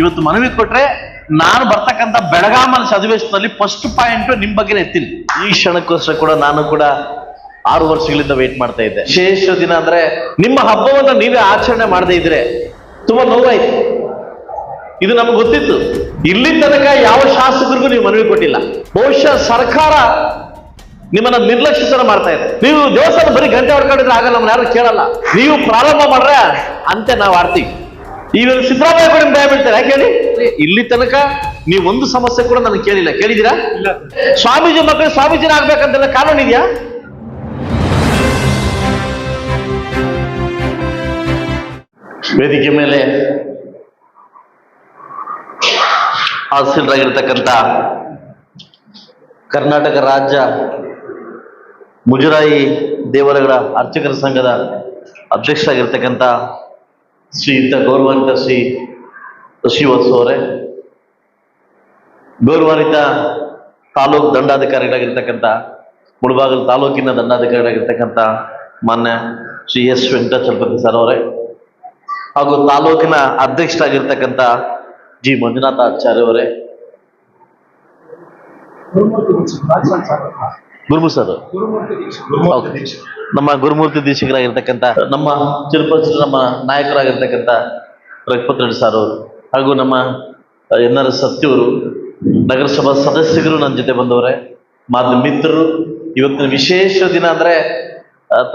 ಇವತ್ತು ಮನವಿ ಕೊಟ್ರೆ ನಾನು ಬರ್ತಕ್ಕಂಥ ಬೆಳಗಾಮನ ಸನ್ನಿವೇಶದಲ್ಲಿ ಫಸ್ಟ್ ಪಾಯಿಂಟ್ ನಿಮ್ ಬಗ್ಗೆ ಎತ್ತೀನಿ. ಈ ಕ್ಷಣಕ್ಕೋಸ್ಕರ ಕೂಡ ನಾನು ಕೂಡ ಆರು ವರ್ಷಗಳಿಂದ ವೇಟ್ ಮಾಡ್ತಾ ಇದ್ದೆ. ಶೇಷ ದಿನ ಅಂದ್ರೆ ನಿಮ್ಮ ಹಬ್ಬವನ್ನ ನೀವೇ ಆಚರಣೆ ಮಾಡದೇ ಇದ್ರೆ ತುಂಬಾ ನೋವಾಯ್ತು. ಇದು ನಮ್ಗೆ ಗೊತ್ತಿತ್ತು. ಇಲ್ಲಿ ತನಕ ಯಾವ ಶಾಸಕರಿಗೂ ನೀವು ಮನವಿ ಕೊಟ್ಟಿಲ್ಲ. ಬಹುಶಃ ಸರ್ಕಾರ ನಿಮ್ಮನ್ನ ನಿರ್ಲಕ್ಷಿಸಲು ಮಾಡ್ತಾ ಇದೆ. ನೀವು ದೇವಸ್ಥಾನ ಬರೀ ಗಂಟೆ ಹೊಡ್ಕೊಂಡಿದ್ರೆ ಆಗಲ್ಲ, ನಮ್ಮನ್ನ ಯಾರು ಕೇಳಲ್ಲ. ನೀವು ಪ್ರಾರಂಭ ಮಾಡ್ರೆ ಅಂತೆ ನಾವು ಆಡ್ತೀವಿ. ಇವಾಗ ಸಿದ್ದರಾಮಯ್ಯ ಕೂಡ ಭಯ ಬೀಳ್ತಾರೆ ಯಾಕೆ ಹೇಳಿ? ಇಲ್ಲಿ. ತನಕ ನೀವು ಒಂದು ಸಮಸ್ಯೆ ಕೂಡ ನನಗೆ ಕೇಳಿಲ್ಲ. ಕೇಳಿದಿರಾ ಸ್ವಾಮೀಜಿ ಮಕ್ಕಳು ಸ್ವಾಮೀಜಿನ ಆಗ್ಬೇಕಂತೆಲ್ಲ ಕಾನೂನು ಇದೆಯಾ? ವೇದಿಕೆ ಮೇಲೆ ಹಾಸ್ಯರಾಗಿರ್ತಕ್ಕಂಥ ಕರ್ನಾಟಕ ರಾಜ್ಯ ಮುಜರಾಯಿ ದೇವರಗಳ ಅರ್ಚಕರ ಸಂಘದ ಅಧ್ಯಕ್ಷರಾಗಿರ್ತಕ್ಕಂಥ ಶ್ರೀಯುತ ಗೌರವಾನ್ವಿತ ಶ್ರೀ ಶ್ರೀವತ್ಸ ಅವರೇ, ಗೌರವಾನ್ವಿತ ತಾಲೂಕು ದಂಡಾಧಿಕಾರಿಗಳಾಗಿರ್ತಕ್ಕಂಥ, ಮುಳಬಾಗಲ್ ತಾಲೂಕಿನ ದಂಡಾಧಿಕಾರಿಗಳಾಗಿರ್ತಕ್ಕಂಥ ಮಾನ್ಯ ಶ್ರೀ ಎಸ್ ವೆಂಕಟಾಚಲಪತಿ ಸರ್ ಅವರೇ, ಹಾಗೂ ತಾಲೂಕಿನ ಅಧ್ಯಕ್ಷರಾಗಿರ್ತಕ್ಕಂಥ ಜಿ ಮಂಜುನಾಥ ಆಚಾರ್ಯ ಅವರೇ ಗುರುಮು ಸರ್ ನಮ್ಮ ಗುರುಮೂರ್ತಿ ದೀಕ್ಷಕರಾಗಿರ್ತಕ್ಕಂಥ ನಮ್ಮ ತಿರುಪತಿ ನಮ್ಮ ನಾಯಕರಾಗಿರ್ತಕ್ಕಂಥ ರಘುಪತ್ ರೆಡ್ಡಿ ಸಾರು ಅವರು ಹಾಗೂ ನಮ್ಮ ಎನ್ ಆರ್ ಎಸ್ ಸತ್ಯವರು ನಗರಸಭಾ ಸದಸ್ಯರು ನನ್ನ ಜೊತೆ ಬಂದವರೇ. ಮಾತು ಮಿತ್ರರು ಇವತ್ತಿನ ವಿಶೇಷ ದಿನ ಅಂದರೆ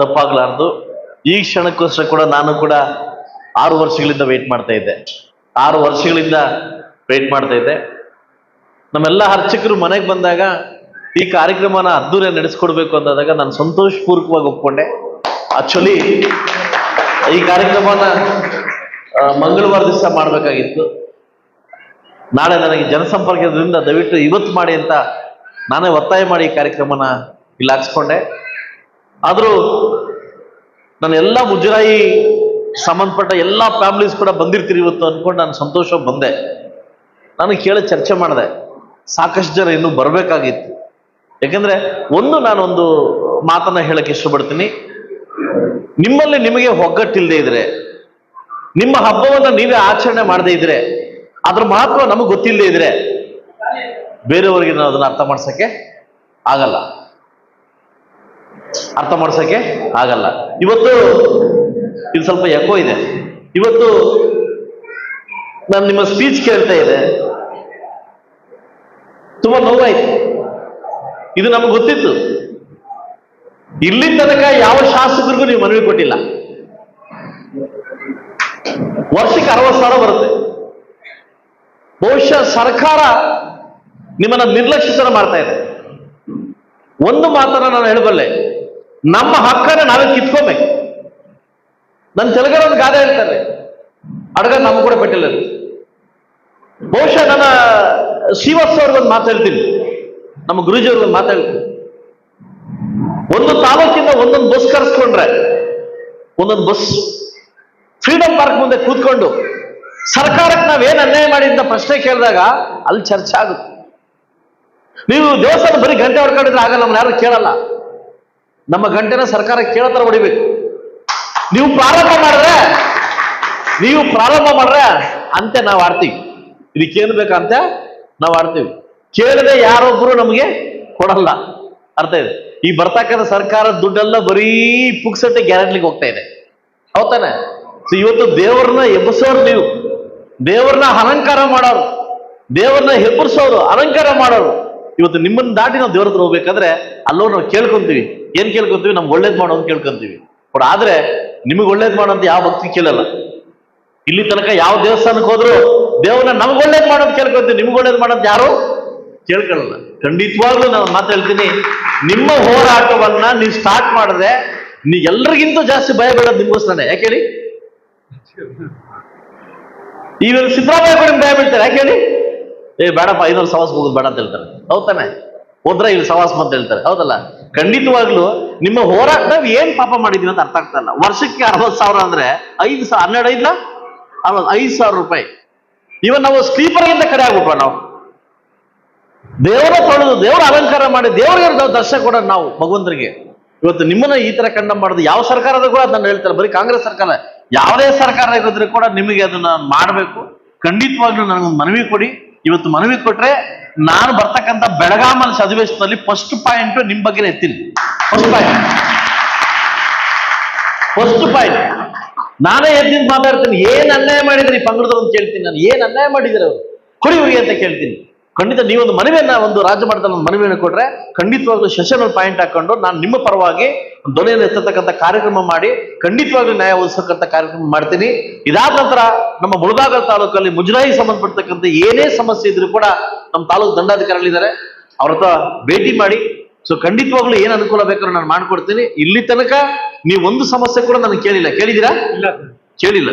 ತಪ್ಪಾಗಲಾರ್ದು ತಪ್ಪಾಗ್ಲಾರ್ದು. ಈ ಕ್ಷಣಕ್ಕೋಸ್ಕರ ಕೂಡ ನಾನು ಕೂಡ ಆರು ವರ್ಷಗಳಿಂದ ವೇಟ್ ಮಾಡ್ತಾ ಇದ್ದೆ. ಆರು ವರ್ಷಗಳಿಂದ ವೇಟ್ ಮಾಡ್ತಾ ಇದ್ದೆ. ನಮ್ಮೆಲ್ಲ ಅರ್ಚಕರು ಮನೆಗೆ ಬಂದಾಗ ಈ ಕಾರ್ಯಕ್ರಮನ ಅದ್ದೂರಿ ನಡೆಸ್ಕೊಡ್ಬೇಕು ಅಂದಾಗ ನಾನು ಸಂತೋಷಪೂರ್ವಕವಾಗಿ ಒಪ್ಕೊಂಡೆ. ಆಕ್ಚುಲಿ ಈ ಕಾರ್ಯಕ್ರಮನ ಮಂಗಳವಾರ ದಿವಸ ಮಾಡಬೇಕಾಗಿತ್ತು. ನಾಳೆ ನನಗೆ ಜನಸಂಪರ್ಕದಿಂದ ದಯವಿಟ್ಟು ಇವತ್ತು ಮಾಡಿ ಅಂತ ನಾನೇ ಒತ್ತಾಯ ಮಾಡಿ ಈ ಕಾರ್ಯಕ್ರಮನ ಇಲ್ಲಿ ಹಾಕ್ಸ್ಕೊಂಡೆ. ಆದರೂ ನಾನು ಎಲ್ಲ ಮುಜರಾಯಿ ಸಂಬಂಧಪಟ್ಟ ಎಲ್ಲ ಫ್ಯಾಮಿಲೀಸ್ ಕೂಡ ಬಂದಿರ್ತೀರಿ ಇವತ್ತು ಅಂದ್ಕೊಂಡು ನಾನು ಸಂತೋಷ ಬಂದೆ. ನಾನು ಕೇಳಿ ಚರ್ಚೆ ಮಾಡಿದೆ. ಸಾಕಷ್ಟು ಜನ ಇನ್ನೂ ಬರಬೇಕಾಗಿತ್ತು. ಯಾಕಂದ್ರೆ ಒಂದು ನಾನೊಂದು ಮಾತನ್ನ ಹೇಳಕ್ಕೆ ಇಷ್ಟಪಡ್ತೀನಿ. ನಿಮ್ಮಲ್ಲಿ ನಿಮಗೆ ಒಗ್ಗಟ್ಟಿಲ್ಲದೆ ಇದ್ರೆ, ನಿಮ್ಮ ಹಬ್ಬವನ್ನ ನೀವೇ ಆಚರಣೆ ಮಾಡದೇ ಇದ್ರೆ, ಅದ್ರ ಮಹತ್ವ ನಮಗೆ ಗೊತ್ತಿಲ್ಲದೆ ಇದ್ರೆ ಬೇರೆಯವರಿಗೆ ನಾವು ಅದನ್ನ ಅರ್ಥ ಮಾಡ್ಸಕ್ಕೆ ಆಗಲ್ಲ. ಅರ್ಥ ಮಾಡ್ಸಕ್ಕೆ ಆಗಲ್ಲ. ಇವತ್ತು ಇದು ಸ್ವಲ್ಪ ಎಕೋ ಇದೆ. ಇವತ್ತು ನಾನು ನಿಮ್ಮ ಸ್ಪೀಚ್ ಕೇಳ್ತಾ ಇದೆ ತುಂಬಾ ನೋವಾಯ್ತು. ಇದು ನಮ್ಗೆ ಗೊತ್ತಿತ್ತು. ಇಲ್ಲಿ ತನಕ ಯಾವ ಶಾಸಕರಿಗೂ ನೀವು ಮನವಿ ಕೊಟ್ಟಿಲ್ಲ. ವರ್ಷಕ್ಕೆ ಅರವತ್ತು ಸಾವಿರ ಬರುತ್ತೆ. ಬಹುಶಃ ಸರ್ಕಾರ ನಿಮ್ಮನ್ನ ನಿರ್ಲಕ್ಷಿಸಲು ಮಾಡ್ತಾ ಇದೆ. ಒಂದು ಮಾತನ್ನ ನಾನು ಹೇಳಬಲ್ಲೆ, ನಮ್ಮ ಹಕ್ಕನ್ನ ನಾವೇ ಕಿತ್ಕೋಬೇಕು. ನನ್ನ ತೆಲುಗರ ಒಂದು ಗಾದೆ ಹೇಳ್ತಾರೆ. ಅಡಗ ನಮ್ಗೆ ಕೂಡ ಪೆಟ್ಟಿಲ್ಲ ಅದು. ಬಹುಶಃ ನನ್ನ ಶ್ರೀವತ್ಸ ಅವ್ರಿಗೊಂದು ಮಾತು ಹೇಳ್ತೀನಿ. ನಮ್ಮ ಗುರುಜಿ ಮಾತಾಡ್ತೀವಿ ಮಾತು ಒಂದು ತಾಲೂಕಿಂದ ಒಂದೊಂದು ಬಸ್ ಕರೆಸ್ಕೊಂಡ್ರೆ, ಒಂದೊಂದು ಬಸ್ ಫ್ರೀಡಮ್ ಪಾರ್ಕ್ ಮುಂದೆ ಕೂತ್ಕೊಂಡು ಸರ್ಕಾರಕ್ಕೆ ನಾವೇನು ಅನ್ಯಾಯ ಮಾಡಿದ್ದ ಪ್ರಶ್ನೆ ಕೇಳಿದಾಗ ಅಲ್ಲಿ ಚರ್ಚೆ ಆಗುತ್ತೆ. ನೀವು ದೇವಸ್ಥಾನ ಬರೀ ಗಂಟೆ ಹೊಡ್ಕೊಂಡಿದ್ರೆ ಆಗಲ್ಲ, ನಮ್ಮನ್ನ ಯಾರು ಕೇಳಲ್ಲ. ನಮ್ಮ ಗಂಟೆನ ಸರ್ಕಾರ ಕೇಳತರ ಹೊಡಿಬೇಕು. ನೀವು ಪ್ರಾರಂಭ ಮಾಡಿದ್ರೆ, ನೀವು ಪ್ರಾರಂಭ ಮಾಡ್ರೆ ಅಂತೆ ನಾವು ಆಡ್ತೀವಿ. ಇದಕ್ಕೇನು ಬೇಕಂತೆ ನಾವು ಆಡ್ತೀವಿ. ಕೇಳದೆ ಯಾರೊಬ್ಬರು ನಮಗೆ ಕೊಡಲ್ಲ. ಅರ್ಥ ಇದೆ? ಈ ಬರ್ತಕ್ಕಂಥ ಸರ್ಕಾರದ ದುಡ್ಡೆಲ್ಲ ಬರೀ ಪುಕ್ಸಟ್ಟೆ ಗ್ಯಾರಂಟ್ಲಿಗೆ ಹೋಗ್ತಾ ಇದೆ. ಹೌದಾನೆ ಸೊ ಇವತ್ತು ದೇವರನ್ನ ಎಬ್ಬಿಸೋರು ನೀವು. ದೇವರನ್ನ ಅಲಂಕಾರ ಮಾಡೋರು. ದೇವರನ್ನ ಹೆಬ್ಬರ್ಸೋರು, ಅಲಂಕಾರ ಮಾಡೋರು. ಇವತ್ತು ನಿಮ್ಮನ್ನ ದಾಟಿ ನಾವು ದೇವ್ರ ಹತ್ರ ಹೋಗ್ಬೇಕಾದ್ರೆ ಅಲ್ಲೋ ನಾವು ಕೇಳ್ಕೊಂತೀವಿ. ಏನ್ ಕೇಳ್ಕೊಂತೀವಿ? ನಮ್ಗೆ ಒಳ್ಳೇದ್ ಮಾಡೋ ಅಂತ ಕೇಳ್ಕೊಂತೀವಿ. ಬಟ್ ಆದ್ರೆ ನಿಮಗೆ ಒಳ್ಳೇದ್ ಮಾಡೋ ಅಂತ ಯಾವ ಭಕ್ತಿ ಕೇಳಲ್ಲ. ಇಲ್ಲಿ ತನಕ ಯಾವ ದೇವಸ್ಥಾನಕ್ಕೆ ಹೋದ್ರು ದೇವ್ರನ್ನ ನಮ್ಗೆ ಒಳ್ಳೇದ್ ಮಾಡೋದು ಕೇಳ್ಕೊಂತೀವಿ. ನಿಮ್ಗೆ ಒಳ್ಳೇದ್ ಮಾಡೋದು ಯಾರು ಕೇಳ್ಕೊಳ್ಳಲ್ಲ. ಖಂಡಿತವಾಗ್ಲೂ ನಾನು ಮಾತು ಹೇಳ್ತೀನಿ, ನಿಮ್ಮ ಹೋರಾಟವನ್ನ ನೀವು ಸ್ಟಾರ್ಟ್ ಮಾಡಿದ್ರೆ ನೀ ಎಲ್ರಿಗಿಂತ ಜಾಸ್ತಿ ಭಯ ಬೀಳೋದು ನಿಮ್ಗೋಸ್ತಾನೆ ಯಾಕೆ ಹೇಳಿ? ಇವಾಗ ಸಿದ್ದರಾಮಯ್ಯ ಕೂಡ ಭಯ ಬೀಳ್ತಾರೆ. ಯಾಕೆ ಹೇಳಿ? ಏ, ಬೇಡಪ್ಪ ಐನೂರು ಸವಾಸ ಹೋಗೋದು ಬೇಡ ಅಂತ ಹೇಳ್ತಾರೆ. ಹೌದಾನೆ ಹೋದ್ರೆ ಇಲ್ಲಿ ಸವಾಸ ಅಂತ ಹೇಳ್ತಾರೆ. ಹೌದಲ್ಲ? ಖಂಡಿತವಾಗ್ಲೂ ನಿಮ್ಮ ಹೋರಾಟ ನಾವು ಏನ್ ಪಾಪ ಮಾಡಿದೀವಿ ಅಂತ ಅರ್ಥ ಆಗ್ತಾ ಇಲ್ಲ. ವರ್ಷಕ್ಕೆ ಅರವತ್ ಸಾವಿರ ಅಂದ್ರೆ ಐದು ಸಾವಿರ ಹನ್ನೆರಡು ಐದ್ಲ? ಅರವತ್ ಐದು ಸಾವಿರ ರೂಪಾಯಿ. ಇವನ್ ನಾವು ಸ್ಲೀಪರ್ ಇಂದ ಕಡೆ ಆಗ್ಬಿಟ್ವ ನಾವು? ದೇವರ ತೊಳೆದು ದೇವರ ಅಲಂಕಾರ ಮಾಡಿ ದೇವರಿಗೆ ದರ್ಶನ ಕೊಡೋಣ ನಾವು ಭಗವಂತರಿಗೆ? ಇವತ್ತು ನಿಮ್ಮನ್ನ ಈ ತರ ಕಂಡ ಮಾಡೋದು ಯಾವ ಸರ್ಕಾರದ ಕೂಡ ಅದನ್ನ ಹೇಳ್ತಾರೆ. ಬರೀ ಕಾಂಗ್ರೆಸ್ ಸರ್ಕಾರ ಯಾವುದೇ ಸರ್ಕಾರ ಇರೋದ್ರೆ ಕೂಡ ನಿಮಗೆ ಅದನ್ನ ಮಾಡಬೇಕು. ಖಂಡಿತವಾಗ್ಲೂ ನನಗೊಂದು ಮನವಿ ಕೊಡಿ. ಇವತ್ತು ಮನವಿ ಕೊಟ್ರೆ ನಾನು ಬರ್ತಕ್ಕಂಥ ಬೆಳಗಾಮನ ಸನ್ನಿವೇಶದಲ್ಲಿ ಫಸ್ಟ್ ಪಾಯಿಂಟ್ ನಿಮ್ ಬಗ್ಗೆ ಎತ್ತೀನಿ. ಫಸ್ಟ್ ಪಾಯಿಂಟ್ ಫಸ್ಟ್ ಪಾಯಿಂಟ್ ನಾನೇ ಎದ್ದಿನ ಮಾತಾಡ್ತೀನಿ. ಏನ್ ಅನ್ಯಾಯ ಮಾಡಿದ್ರಿ ಪಂಗಡದವ್ರು ಅಂತ ಕೇಳ್ತೀನಿ ನಾನು. ಏನ್ ಅನ್ಯಾಯ ಮಾಡಿದ್ರಿ ಅವರು? ಹೋಗಿ ಅಂತ ಕೇಳ್ತೀನಿ. ಖಂಡಿತ ನೀವೊಂದು ಮನವಿಯನ್ನ ಒಂದು ರಾಜ್ಯ ಮಟ್ಟದಲ್ಲಿ ಒಂದು ಮನವಿಯನ್ನು ಕೊಟ್ರೆ ಖಂಡಿತವಾಗ್ಲೂ ಸೆಷನ್ ಪಾಯಿಂಟ್ ಹಾಕೊಂಡು ನಾನು ನಿಮ್ಮ ಪರವಾಗಿ ಒಂದು ಧ್ವನಿಯನ್ನು ಎತ್ತತಕ್ಕಂಥ ಕಾರ್ಯಕ್ರಮ ಮಾಡಿ ಖಂಡಿತವಾಗ್ಲೂ ನ್ಯಾಯ ಒದಗಿಸತಕ್ಕಂಥ ಕಾರ್ಯಕ್ರಮ ಮಾಡ್ತೀನಿ. ಇದಾದ ನಂತರ ನಮ್ಮ ಮುಳಬಾಗಲ್ ತಾಲೂಕಲ್ಲಿ ಮುಜರಾಯಿ ಸಂಬಂಧಪಡ್ತಕ್ಕಂಥ ಏನೇ ಸಮಸ್ಯೆ ಇದ್ರೂ ಕೂಡ ನಮ್ಮ ತಾಲೂಕು ದಂಡಾಧಿಕಾರಿಗಳಿದ್ದಾರೆ. ಅವ್ರ ಹತ್ರ ಭೇಟಿ ಮಾಡಿ. ಸೊ ಖಂಡಿತವಾಗ್ಲೂ ಏನು ಅನುಕೂಲ ಬೇಕಾದ್ರೂ ನಾನು ಮಾಡ್ಕೊಡ್ತೀನಿ. ಇಲ್ಲಿ ತನಕ ನೀವು ಒಂದು ಸಮಸ್ಯೆ ಕೂಡ ನನಗೆ ಕೇಳಿಲ್ಲ. ಕೇಳಿದಿರಾ ಇಲ್ಲ ಕೇಳಿಲ್ಲ.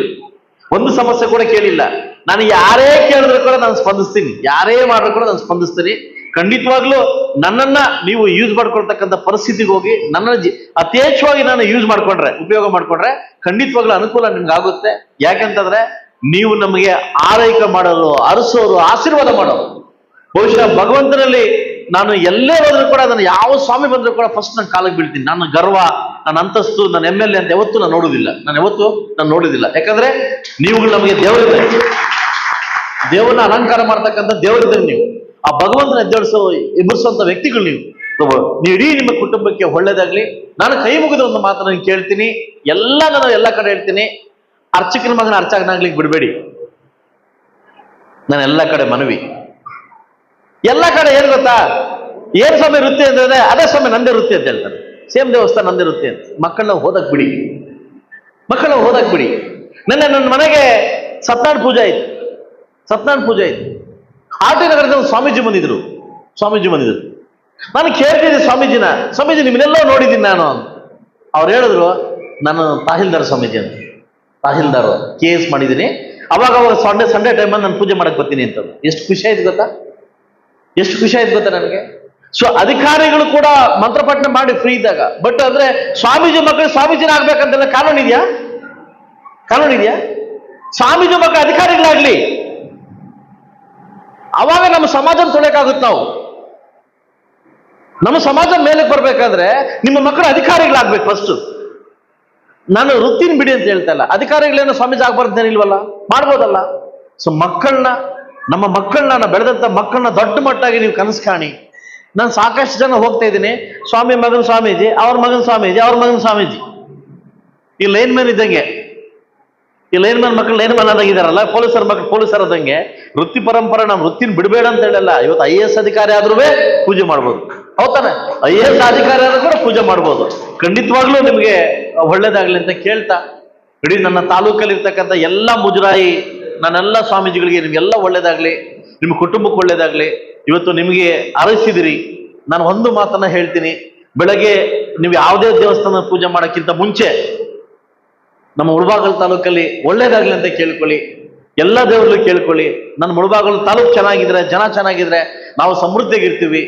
ಒಂದು ಸಮಸ್ಯೆ ಕೂಡ ಕೇಳಿಲ್ಲ. ನಾನು ಯಾರೇ ಕೇಳಿದ್ರು ಕೂಡ ನಾನು ಸ್ಪಂದಿಸ್ತೀನಿ. ಯಾರೇ ಮಾಡಿದ್ರು ಕೂಡ ನಾನು ಸ್ಪಂದಿಸ್ತೀನಿ. ಖಂಡಿತವಾಗ್ಲೂ ನನ್ನನ್ನ ನೀವು ಯೂಸ್ ಮಾಡ್ಕೊಳ್ತಕ್ಕಂಥ ಪರಿಸ್ಥಿತಿಗೆ ಹೋಗಿ ನನ್ನ ಯಥೇಚ್ಛವಾಗಿ ನಾನು ಯೂಸ್ ಮಾಡ್ಕೊಂಡ್ರೆ, ಉಪಯೋಗ ಮಾಡ್ಕೊಂಡ್ರೆ ಖಂಡಿತವಾಗ್ಲೂ ಅನುಕೂಲ ನಿಮ್ಗೆ ಆಗುತ್ತೆ. ಯಾಕಂತಂದ್ರೆ ನೀವು ನಮಗೆ ಆರೈಕೆ ಮಾಡೋರು, ಅರಸೋರು, ಆಶೀರ್ವಾದ ಮಾಡೋರು. ಬಹುಶಃ ಭಗವಂತನಲ್ಲಿ ನಾನು ಎಲ್ಲೇ ಹೋದ್ರು ಕೂಡ ನಾನು ಯಾವ ಸ್ವಾಮಿ ಬಂದ್ರು ಕೂಡ ಫಸ್ಟ್ ನಾನು ಕಾಲಕ್ಕೆ ಬೀಳ್ತೀನಿ. ನನ್ನ ಗರ್ವ, ನನ್ನ ಅಂತಸ್ತು, ನನ್ನ ಎಂ ಎಲ್ ಎ ಅಂತ ಯಾವತ್ತೂ ನಾನು ನೋಡುದಿಲ್ಲ ನಾನು ಯಾವತ್ತೂ ನಾನು ನೋಡೋದಿಲ್ಲ ಯಾಕಂದ್ರೆ ನೀವುಗಳು ನಮಗೆ ದೇವರಿದ್ದಾರೆ. ದೇವರನ್ನ ಅಲಂಕಾರ ಮಾಡ್ತಕ್ಕಂಥ ದೇವರಿದ್ದಾರೆ ನೀವು. ಆ ಭಗವಂತನ ಎದ್ದೇಳಿಸೋ ಎಬ್ಬರಿಸುವಂತ ವ್ಯಕ್ತಿಗಳು ನೀವು. ನೀವು ಇಡೀ ನಿಮ್ಮ ಕುಟುಂಬಕ್ಕೆ ಒಳ್ಳೇದಾಗ್ಲಿ ನಾನು ಕೈ ಮುಗಿದ ಒಂದು ಮಾತನ್ನ ನಾನು ಕೇಳ್ತೀನಿ. ಎಲ್ಲ ನಾನು ಎಲ್ಲ ಕಡೆ ಹೇಳ್ತೀನಿ. ಅರ್ಚಕನ ಮಗನ ಅರ್ಚಕನಾಗ್ಲಿಕ್ಕೆ ಬಿಡಬೇಡಿ. ನಾನು ಎಲ್ಲ ಕಡೆ ಮನವಿ. ಎಲ್ಲ ಕಡೆ ಏನ್ ಗೊತ್ತಾ? ಏನ್ ಸ್ವಾಮಿ ವೃತ್ತಿ ಅಂತಂದ್ರೆ ಅದೇ ಸ್ವಾಮಿ ನಂದೇ ವೃತ್ತಿ ಅಂತ ಹೇಳ್ತಾರೆ. ಸೇಮ್ ದೇವಸ್ಥಾನ ನಂದೇ ವೃತ್ತಿ ಅಂತ. ಮಕ್ಕಳನ್ನ ಓದಕ್ ಬಿಡಿ. ಮಕ್ಕಳನ್ನ ಓದಕ್ ಬಿಡಿ. ನನ್ನ ನನ್ನ ಮನೆಗೆ ಸತ್ನಾಡ್ ಪೂಜೆ ಆಯ್ತು. ಸತ್ಯನಾರಾಯಣ ಪೂಜೆ ಆಯ್ತು. ಆರ್ ಟಿ ನಗರದ ಸ್ವಾಮೀಜಿ ಬಂದಿದ್ರು. ಸ್ವಾಮೀಜಿ ಬಂದಿದ್ರು. ನಾನು ಕೇಳ್ತಿದ್ದೆ ಸ್ವಾಮೀಜಿನ, ಸ್ವಾಮೀಜಿ ನಿಮ್ಮನ್ನೆಲ್ಲ ನೋಡಿದ್ದೀನಿ ನಾನು. ಅವ್ರು ಹೇಳಿದ್ರು, ನಾನು ತಾಹಿಲ್ದಾರ್ ಸ್ವಾಮೀಜಿ ಅಂತ. ತಾಹಿಲ್ದಾರ್ ಕೆ ಎಸ್ ಮಾಡಿದ್ದೀನಿ. ಅವಾಗ ಅವಾಗ ಸಂಡೇ ಸಂಡೇ ಟೈಮಲ್ಲಿ ನಾನು ಪೂಜೆ ಮಾಡಕ್ಕೆ ಬರ್ತೀನಿ ಅಂತ. ಎಷ್ಟು ಖುಷಿ ಆಯ್ತು ಗೊತ್ತಾ? ಎಷ್ಟು ಖುಷಿ ಆಯ್ತು ಗೊತ್ತಾ ನನಗೆ? ಸೊ ಅಧಿಕಾರಿಗಳು ಕೂಡ ಮಂತ್ರಪಠಣ ಮಾಡಿ ಫ್ರೀ ಇದ್ದಾಗ. ಬಟ್ ಅಂದ್ರೆ ಸ್ವಾಮೀಜಿ ಮಕ್ಕಳು ಸ್ವಾಮೀಜಿನ ಆಗ್ಬೇಕಂತೆಲ್ಲ ಕಾನೂನು ಇದೆಯಾ? ಕಾನೂನು ಇದೆಯಾ? ಸ್ವಾಮೀಜಿ ಮಕ್ಕಳು ಅಧಿಕಾರಿಗಳಾಗ್ಲಿ. ಅವಾಗ ನಮ್ಮ ಸಮಾಜ ತೊಳೆಯಕ್ಕಾಗುತ್ತೆ ನಾವು. ನಮ್ಮ ಸಮಾಜ ಮೇಲಕ್ಕೆ ಬರ್ಬೇಕಾದ್ರೆ ನಿಮ್ಮ ಮಕ್ಕಳು ಅಧಿಕಾರಿಗಳಾಗ್ಬೇಕು ಫಸ್ಟ್ ನಾನು ವೃತ್ತಿನ ಬಿಡಿ ಅಂತ ಹೇಳ್ತಾ ಇಲ್ಲ. ಅಧಿಕಾರಿಗಳೇನೋ ಸ್ವಾಮೀಜಿ ಆಗ್ಬಾರ್ದು ಇಲ್ವಲ್ಲ ಮಾಡ್ಬೋದಲ್ಲ? ಸೊ ಮಕ್ಕಳನ್ನ, ನಮ್ಮ ಮಕ್ಕಳನ್ನ, ನಾನು ಬೆಳೆದಂತ ಮಕ್ಕಳನ್ನ ದೊಡ್ಡ ಮಟ್ಟಾಗಿ ನೀವು ಕನಸು ಕಾಣಿ. ನಾನು ಸಾಕಷ್ಟು ಜನ ಹೋಗ್ತಾ ಇದ್ದೀನಿ. ಸ್ವಾಮಿ ಮಗನ ಸ್ವಾಮೀಜಿ, ಅವ್ರ ಮಗನ ಸ್ವಾಮೀಜಿ, ಅವ್ರ ಮಗನ ಸ್ವಾಮೀಜಿ. ಈ ಲೈನ್ ಮ್ಯಾನ್ ಇದ್ದಂಗೆ. ಈ ಲೈನ್ ಮ್ಯಾನ್ ಮಕ್ಕಳು ಲೈನ್ ಮ್ಯಾನ್ ಆದಾಗಿದಾರಲ್ಲ ಪೊಲೀಸರ ಮಕ್ಕಳು ಪೊಲೀಸರ್ ಆದಂಗೆ ವೃತ್ತಿ ಪರಂಪರೆ ನಮ್ಮ ವೃತ್ತಿನ ಬಿಡಬೇಡ ಅಂತ ಹೇಳಲ್ಲ. ಇವತ್ತು ಐ ಎ ಎಸ್ ಅಧಿಕಾರಿ ಆದ್ರೂ ಪೂಜೆ ಮಾಡ್ಬೋದು. ಹೌದಾನೆ ಐ ಎ ಎಸ್ ಅಧಿಕಾರಿ ಆದ್ರೂ ಕೂಡ ಪೂಜೆ ಮಾಡ್ಬೋದು. ಖಂಡಿತವಾಗ್ಲೂ ನಿಮಗೆ ಒಳ್ಳೇದಾಗ್ಲಿ ಅಂತ ಕೇಳ್ತಾ, ಇಡೀ ನನ್ನ ತಾಲೂಕಲ್ಲಿ ಇರ್ತಕ್ಕಂಥ ಎಲ್ಲ ಮುಜರಾಯಿ, ನನ್ನೆಲ್ಲ ಸ್ವಾಮೀಜಿಗಳಿಗೆ ನಿಮ್ಗೆಲ್ಲ ಒಳ್ಳೇದಾಗ್ಲಿ, ನಿಮ್ಮ ಕುಟುಂಬಕ್ಕೆ ಒಳ್ಳೇದಾಗ್ಲಿ, ಇವತ್ತು ನಿಮಗೆ ಅರಸಿದಿರಿ. ನಾನು ಒಂದು ಮಾತನ್ನ ಹೇಳ್ತೀನಿ. ಬೆಳಗ್ಗೆ ನೀವು ಯಾವುದೇ ದೇವಸ್ಥಾನ ಪೂಜೆ ಮಾಡೋಕ್ಕಿಂತ ಮುಂಚೆ ನಮ್ಮ ಮುಳಬಾಗಲ್ ತಾಲೂಕಲ್ಲಿ ಒಳ್ಳೇದಾಗ್ಲಿ ಅಂತ ಕೇಳ್ಕೊಳ್ಳಿ. ಎಲ್ಲ ದೇವರಲ್ಲೂ ಕೇಳ್ಕೊಳ್ಳಿ. ನನ್ನ ಮುಳಬಾಗಲ್ ತಾಲೂಕು ಚೆನ್ನಾಗಿದ್ರೆ, ಜನ ಚೆನ್ನಾಗಿದ್ರೆ ನಾವು ಸಮೃದ್ಧಿಯಾಗಿರ್ತೀವಿ.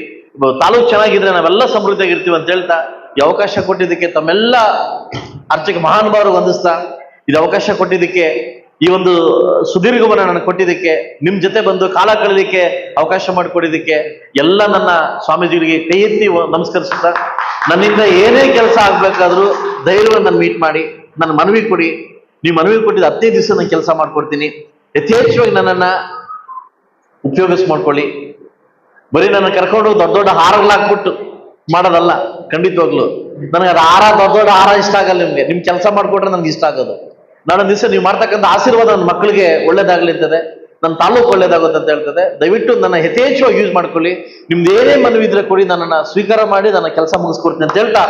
ತಾಲೂಕ್ ಚೆನ್ನಾಗಿದ್ರೆ ನಾವೆಲ್ಲ ಸಮೃದ್ಧಿಯಾಗಿರ್ತೀವಿ ಅಂತ ಹೇಳ್ತಾ ಈ ಅವಕಾಶ ಕೊಟ್ಟಿದ್ದಕ್ಕೆ ತಮ್ಮೆಲ್ಲ ಅರ್ಚಕ ಮಹಾನುಭಾವರು ವಂದಿಸ್ತಾ ಇದು ಅವಕಾಶ ಕೊಟ್ಟಿದ್ದಕ್ಕೆ, ಈ ಒಂದು ಸುದೀರ್ಘವನ್ನ ನನಗೆ ಕೊಟ್ಟಿದ್ದಕ್ಕೆ, ನಿಮ್ ಜೊತೆ ಬಂದು ಕಾಲ ಕಳೆದಿಕ್ಕೆ ಅವಕಾಶ ಮಾಡಿಕೊಟ್ಟಿದ್ದಕ್ಕೆ ಎಲ್ಲ ನನ್ನ ಸ್ವಾಮೀಜಿಗಳಿಗೆ ಕೈ ಎತ್ತಿ ನಮಸ್ಕರಿಸುತ್ತಾ, ನನ್ನಿಂದ ಏನೇ ಕೆಲಸ ಆಗ್ಬೇಕಾದ್ರೂ ಧೈರ್ಯವನ್ನು ನಾನು ಮೀಟ್ ಮಾಡಿ. ನನ್ನ ಮನವಿ ಕೊಡಿ. ನೀವು ಮನವಿ ಕೊಟ್ಟಿದ್ದು ಹದಿನೈದು ದಿವಸ ನಾನು ಕೆಲಸ ಮಾಡ್ಕೊಡ್ತೀನಿ. ಯಥೇಚ್ಛವಾಗಿ ನನ್ನನ್ನು ಉಪಯೋಗಿಸ್ ಮಾಡ್ಕೊಳ್ಳಿ. ಬರೀ ನನ್ನ ಕರ್ಕೊಂಡು ದೊಡ್ಡ ದೊಡ್ಡ ಹಾರಗಳಾಕ್ಬಿಟ್ಟು ಮಾಡೋದಲ್ಲ, ಖಂಡಿತವಾಗ್ಲು. ನನಗೆ ಅದು ಹಾರ, ದೊಡ್ಡ ದೊಡ್ಡ ಹಾರ ಇಷ್ಟ ಆಗಲ್ಲ ನಿಮ್ಗೆ. ನಿಮ್ಮ ಕೆಲಸ ಮಾಡಿಕೊಟ್ರೆ ನನಗೆ ಇಷ್ಟ ಆಗೋದು. ನಾನೊಂದು ದಿವಸ ನೀವು ಮಾಡ್ತಕ್ಕಂಥ ಆಶೀರ್ವಾದ ನನ್ನ ಮಕ್ಕಳಿಗೆ ಒಳ್ಳೇದಾಗ್ಲಿ ಅಂತದೆ ನನ್ನ ತಾಲೂಕು ಒಳ್ಳೇದಾಗುತ್ತೆ ಅಂತ ಹೇಳ್ತದೆ. ದಯವಿಟ್ಟು ನನ್ನ ಯಥೇಚ್ಛವಾಗಿ ಯೂಸ್ ಮಾಡ್ಕೊಳ್ಳಿ. ನಿಮ್ದು ಏನೇ ಮನವಿ ಇದ್ರೆ ಕೊಡಿ, ನನ್ನನ್ನ ಸ್ವೀಕಾರ ಮಾಡಿ, ನನ್ನ ಕೆಲಸ ಮುಗಿಸ್ಕೊಡ್ತೀನಿ ಅಂತ ಹೇಳ್ತಾ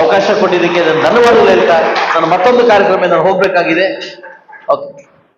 ಅವಕಾಶ ಕೊಟ್ಟಿದ್ದಕ್ಕೆ ಧನ್ಯವಾದಗಳು ಹೇಳ್ತಾ ನಾನು ಮತ್ತೊಂದು ಕಾರ್ಯಕ್ರಮ ನಾನು ಹೋಗ್ಬೇಕಾಗಿದೆ. ಓಕೆ